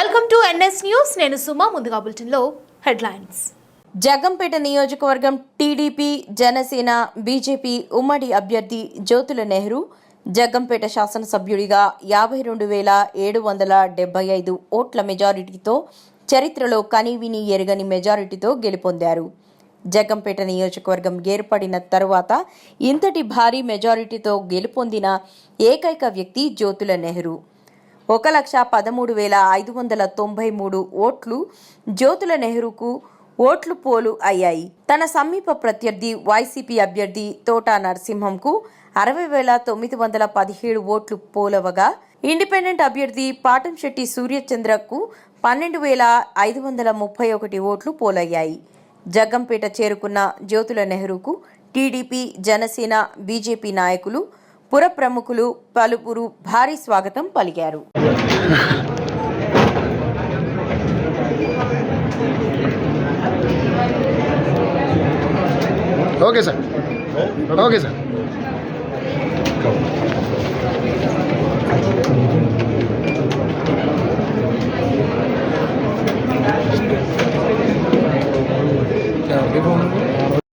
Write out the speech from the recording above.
Welcome to NS news. నేను సుమా ముందుగా బులెటిన్లో హెడ్లైన్స్. జగంపేట నియోజకవర్గం టీడీపీ జనసేన బీజేపీ ఉమ్మడి అభ్యర్థి జ్యోతుల నెహ్రూ జగంపేట శాసనసభ్యుడిగా యాభై రెండు వేల ఏడు వందల డెబ్బై ఐదు ఓట్ల మెజారిటీతో చరిత్రలో కనీవిని ఎరగని మెజారిటీతో గెలుపొందారు. జగంపేట నియోజకవర్గం ఏర్పడిన తరువాత ఇంతటి భారీ మెజారిటీతో గెలుపొందిన ఏకైక వ్యక్తి జ్యోతుల నెహ్రూ. ఒక లక్ష పదమూడు వేల ఐదు వందల తొంభై మూడు ఓట్లు జ్యోతుల నెహ్రూకు ఓట్లు పోలు అయ్యాయి. తన సమీప ప్రత్యర్థి వైసీపీ అభ్యర్థి తోటా నరసింహంకు అరవై వేల తొమ్మిది వందల పదిహేడు ఓట్లు పోలవగా ఇండిపెండెంట్ అభ్యర్థి పాటంశెట్టి సూర్యచంద్రకు పన్నెండు వేల ఐదు వందల ముప్పై ఒకటి ఓట్లు పోలయ్యాయి. జగ్గంపేట చేరుకున్న జ్యోతుల నెహ్రూకు టీడీపీ జనసేన బీజేపీ నాయకులు పుర ప్రముఖులు పలువురు భారీ స్వాగతం పలికారు. Okay sir. Okay sir.